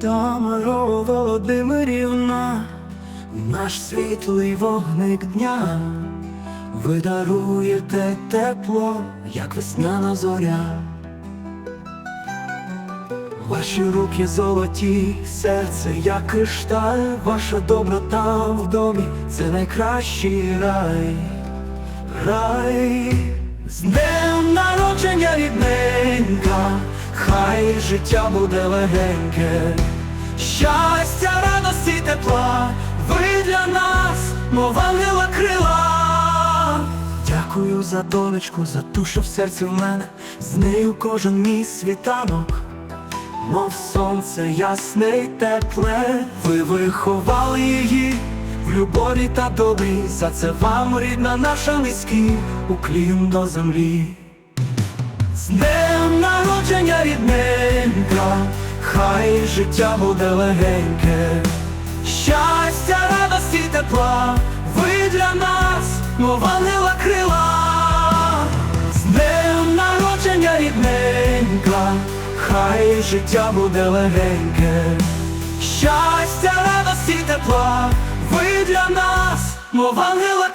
Тамаро Володимирівна, наш світлий вогник дня, ви даруєте тепло, як весняна зоря. Ваші руки золоті, серце як кришталь, ваша доброта в домі це найкращий рай, рай, з днем народження рідненька, хай життя буде легеньке, щастя, радості, тепла, ви для нас, мов ангела крила. Дякую за донечку, за ту, що в серці в мене, з нею кожен мій світанок. Мов сонце ясне й тепле, ви виховали її в любові та добрі, за це вам рідна наша низький уклін до землі. З днем народження рідненька, хай життя буде легеньке, щастя, радості, тепла, ви для нас, мов ангела крила. З днем народження рідненька, хай життя буде легеньке, щастя, радості, тепла, ви для нас, мов ангела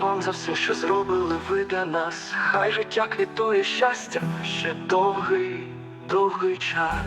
вам за все, що зробили ви для нас. Хай життя квітує щастя ще довгий, довгий час.